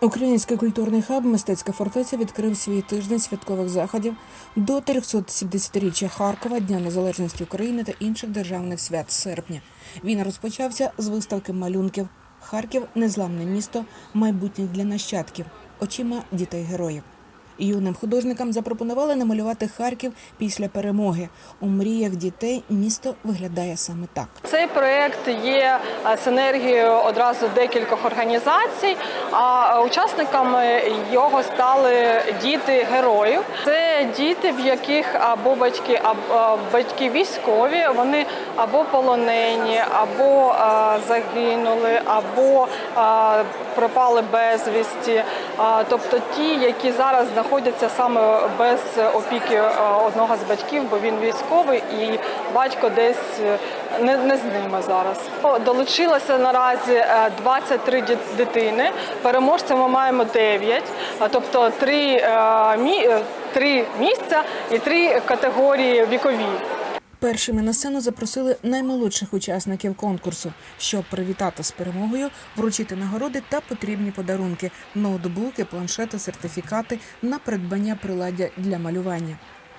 Український культурний хаб Мистецька фортеця відкрив свій тиждень святкових заходів до 370-річчя Харкова, Дня Незалежності України та інших державних свят серпня. Він розпочався з виставки малюнків Харків незламне місто майбутніх для нащадків очима дітей героїв. Юним художникам запропонували намалювати Харків після перемоги. У мріях дітей місто виглядає саме так. Цей проект є е, синергією одразу декількох організацій. А учасниками його стали діти героїв. Це діти, в яких або батьки, або батьки військові, вони або полонені, або е, загинули, або е, пропали безвісті. Тобто ті, які зараз знаходяться саме без опіки е, одного з батьків, бо він військовий і батько десь е, не, не з ними зараз. Долучилося наразі е, 23 ді- дитини. Переможця ми маємо 9, тобто 3, мі, 3 місця і 3 категорії вікові. Першими на сцену запросили наймолодших учасників конкурсу, щоб привітати з перемогою, вручити нагороди та потрібні подарунки: ноутбуки, планшети, сертифікати на придбання приладдя для малювання.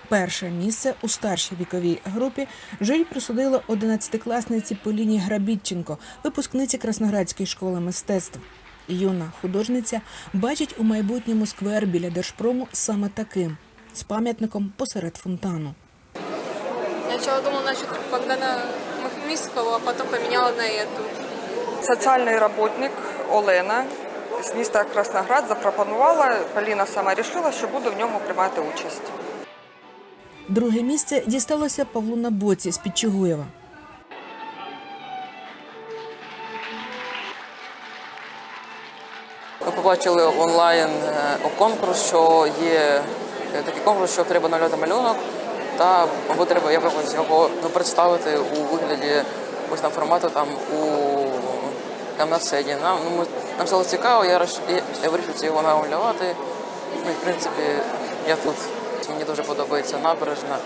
Перше місце у старшій віковій групі журі присудило 11-класниці Поліні Грабітченко, випускниці Красноградської школи мистецтв. Юна художниця бачить у майбутньому сквер біля Держпрому саме таким з пам'ятником посеред фонтану. Я сначала думала насчет Богдана Махмельского, а потом поменяла на эту. Соціальний работник Олена з міста Красноград запропонувала, Поліна сама рішила, що буде в ньому приймати участь. Друге місце дісталося Павлу Набоці з Підчугуєва. Ми побачили онлайн е, конкурс, що є е, такий конкурс, що треба наляти малюнок, та або треба якось його ну, представити у вигляді ось на формату там у там на сцені. Нам ну, ми, нам стало цікаво, я реш- я, я вирішив його намалювати. Ну, в принципі, я тут мені дуже подобається набережна.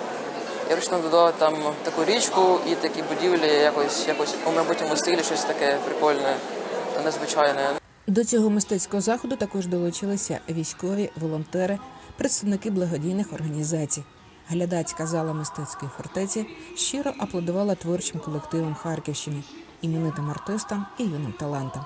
Я вирішив додати там таку річку і такі будівлі, якось якось у майбутньому стилі, щось таке прикольне та незвичайне. До цього мистецького заходу також долучилися військові, волонтери, представники благодійних організацій. Глядацька зала мистецької фортеці щиро аплодувала творчим колективам Харківщини, іменитим артистам і юним талантам.